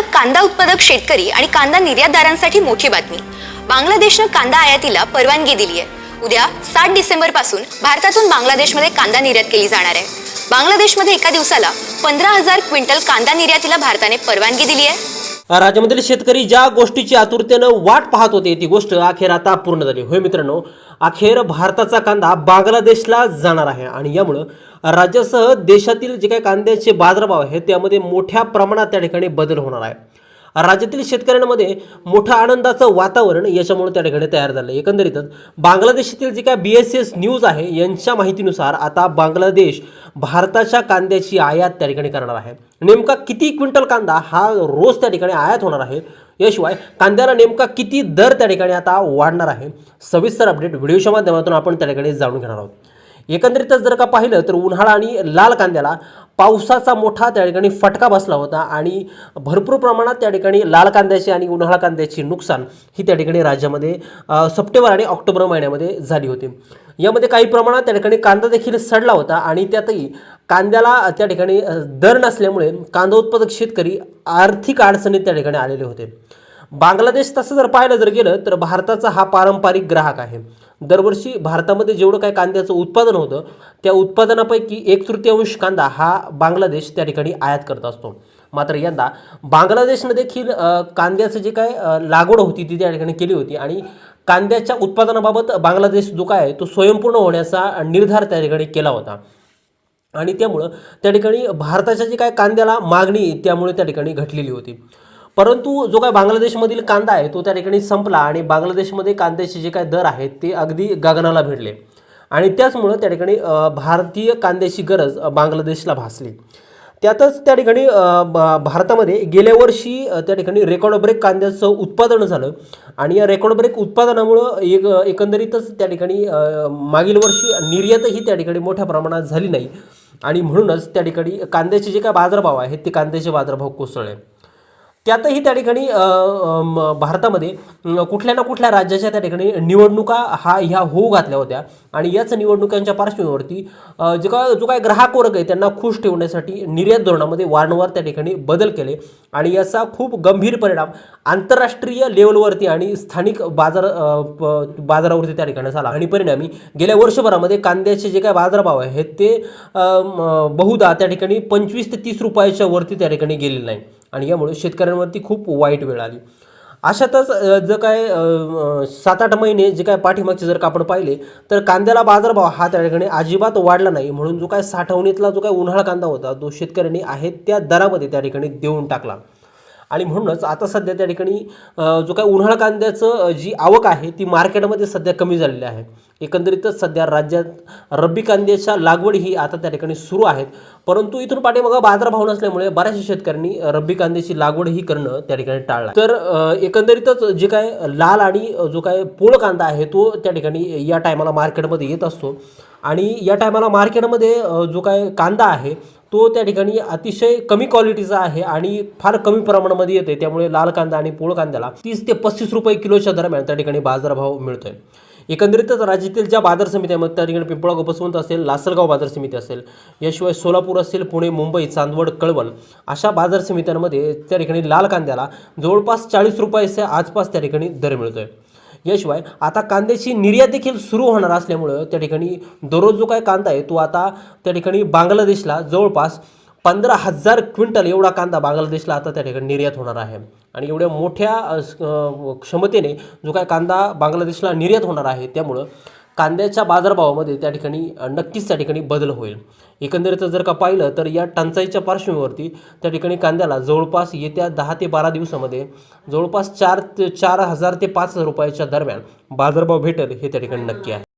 आता कांदा उत्पादक शेतकरी आणि कांदा निर्यातदारांसाठी मोठी बातमी. बांगलादेशनं कांदा आयातीला परवानगी दिली आहे. उद्या सात डिसेंबरपासून भारतातून बांगलादेशमध्ये कांदा निर्यात केली जाणार आहे. बांगलादेशमध्ये एका दिवसाला पंधरा हजार क्विंटल कांदा निर्यातीला भारताने परवानगी दिली आहे. राज्यामधील शेतकरी ज्या गोष्टीची आतुरतेनं वाट पाहत होते ती गोष्ट अखेर आता पूर्ण झाली. होय मित्रांनो अखेर भारताचा कांदा बांगलादेशला जाणार आहे आणि यामुळं राज्यासह देशातील जे काही कांद्याचे बाजारभाव आहेत त्यामध्ये मोठ्या प्रमाणात त्या ठिकाणी बदल होणार आहे. राज्यातील शेतकऱ्यांमध्ये मोठं आनंदाचं वातावरण याच्यामुळे त्या ठिकाणी तयार झालं एकंदरीतच बांगलादेशातील जे काय बी एस एस न्यूज आहे यांच्या माहितीनुसार आता बांगलादेश भारताच्या कांद्याची आयात त्या ठिकाणी करणार आहे. नेमका किती क्विंटल कांदा हा रोज त्या ठिकाणी आयात होणार आहे? याशिवाय कांद्याला नेमका किती दर त्या ठिकाणी आता वाढणार आहे? सविस्तर अपडेट व्हिडिओच्या माध्यमातून आपण त्या ठिकाणी जाणून घेणार आहोत. एकंदरीतच जर का पाहिलं तर उन्हाळा आणि लाल कांद्याला पावसाचा मोठा त्या ठिकाणी फटका बसला होता आणि भरपूर प्रमाणात त्या ठिकाणी लाल कांद्याची आणि उन्हाळा कांद्याची नुकसान ही त्या ठिकाणी राज्यामध्ये सप्टेंबर आणि ऑक्टोबर महिन्यामध्ये झाली होती. यामध्ये काही प्रमाणात त्या ठिकाणी कांदा देखील सडला होता आणि त्यातही कांद्याला त्या ठिकाणी दर नसल्यामुळे कांदा उत्पादक शेतकरी आर्थिक अडचणीत त्या ठिकाणी आलेले होते. बांगलादेश तसं जर पाहिलं जर गेलं तर भारताचा हा पारंपरिक ग्राहक आहे. दरवर्षी भारतामध्ये जेवढं काय कांद्याचं उत्पादन होतं त्या उत्पादनापैकी एक तृतीयांश कांदा हा बांगलादेश त्या ठिकाणी आयात करत असतो. मात्र यंदा बांगलादेशनं देखील कांद्याचं जे काय लागवड होती ती त्या ठिकाणी केली होती आणि कांद्याच्या उत्पादनाबाबत बांगलादेश जो काय आहे तो स्वयंपूर्ण होण्याचा निर्धार त्या ठिकाणी केला होता. आणि त्यामुळं त्या ठिकाणी भारताच्या जे काय कांद्याला मागणी त्यामुळे त्या ठिकाणी घटलेली होती. परंतु जो काय बांगलादेशमधील कांदा आहे तो त्या ठिकाणी संपला आणि बांगलादेशमध्ये कांद्याचे जे काय दर आहेत ते अगदी गगनाला भिडले आणि त्याचमुळं त्या ठिकाणी भारतीय कांद्याची गरज बांगलादेशला भासली. त्यातच त्या ठिकाणी भारतामध्ये गेल्या वर्षी त्या ठिकाणी रेकॉर्ड ब्रेक कांद्याचं उत्पादन झालं. आणि या रेकॉर्ड ब्रेक उत्पादनामुळं एक एकंदरीतच त्या ठिकाणी मागील वर्षी निर्यातही त्या ठिकाणी मोठ्या प्रमाणात झाली नाही. आणि म्हणूनच त्या ठिकाणी कांद्याचे जे काय बाजारभाव आहेत ते कांद्याचे बाजारभाव कोसळले. त्यातही त्या ठिकाणी म, भारतामध्ये कुठल्या ना कुठल्या राज्याच्या त्या ठिकाणी निवडणुका हा ह्या होऊ घातल्या होत्या. आणि याच निवडणुकांच्या पार्श्वभूमीवरती जो जे जो काय ग्राहक वर्ग आहे त्यांना खुश ठेवण्यासाठी निर्यात धोरणामध्ये वारंवार त्या ठिकाणी बदल केले. आणि याचा खूप गंभीर परिणाम आंतरराष्ट्रीय लेवलवरती आणि स्थानिक बाजार प- बाजारावरती त्या ठिकाणी झाला. आणि परिणामी गेल्या वर्षभरामध्ये कांद्याचे जे काय बाजारभाव आहेत ते बहुधा त्या ठिकाणी पंचवीस ते तीस रुपयाच्या वरती त्या ठिकाणी गेलेले नाही आणि यामुळे शेतकऱ्यांवरती खूप वाईट वेळ आली. अशातच जर काय सात आठ महिने जे काय पाठीमागचे जर का आपण पाहिले तर कांद्याला बाजारभाव हा त्या ठिकाणी अजिबात वाढला नाही. म्हणून जो काय साठवणीतला जो काय उन्हाळा कांदा होता तो शेतकऱ्यांनी आहे त्या दरामध्ये त्या ठिकाणी देऊन टाकला. आणि म्हणूनच आता सध्या त्या ठिकाणी जो काय उन्हाळा कांद्याचं जी आवक आहे ती मार्केटमध्ये सध्या कमी झालेली आहे. एकंदरीतच सध्या राज्यात रब्बी कांद्याच्या लागवड ही आता त्या ठिकाणी सुरू आहेत. परंतु इथून पाठीमागा बाजारभाव नसल्यामुळे बऱ्याचशा शेतकऱ्यांनी रब्बी कांद्याची लागवड ही करणं त्या ठिकाणी टाळलं. तर एकंदरीतच जे काय लाल आणि जो काय पोळ कांदा आहे तो त्या ठिकाणी या टायमाला मार्केटमध्ये येत असतो. आणि या टायमाला मार्केटमध्ये जो काय कांदा आहे तो त्या ठिकाणी अतिशय कमी क्वालिटीचा आहे आणि फार कमी प्रमाणामध्ये येते त्यामुळे लाल कांदा आणि पोळ कांद्याला तीस ते पस्तीस रुपये किलोच्या दरम्यान त्या ठिकाणी बाजारभाव मिळतोय. एकंदरीतच राज्यातील ज्या बाजार समित्या आहेत, मग त्या ठिकाणी पिंपळगाव बसवंत असेल लासलगाव बाजार समिती असेल याशिवाय सोलापूर असेल पुणे मुंबई चांदवड कळवण अशा बाजार समित्यांमध्ये त्या ठिकाणी लाल कांद्याला जवळपास चाळीस रुपयाच्या आसपास त्या ठिकाणी दर मिळतोय. याशिवाय आता कांद्याची निर्यात देखील सुरू होणार असल्यामुळं त्या ठिकाणी दररोज जो काय कांदा आहे तो आता त्या ठिकाणी बांगलादेशला जवळपास पंधरा हजार क्विंटल एवढा कांदा बांगलादेशला आता त्या ठिकाणी निर्यात होणार आहे. आणि एवढ्या मोठ्या क्षमतेने जो काय कांदा बांगलादेशला निर्यात होणार आहे त्यामुळं कांद्याच्या बाजारभावामध्ये त्या ठिकाणी नक्कीच त्या ठिकाणी बदल होईल. एकंदरीत जर का पाहिलं तर या टंचाईच्या पार्श्वभूमीवरती त्या ठिकाणी कांद्याला जवळपास येत्या दहा ते बारा दिवसामध्ये जवळपास चार ते चार हजार ते पाच हजार रुपयाच्या दरम्यान बाजारभाव भेटेल हे त्या ठिकाणी नक्की आहे.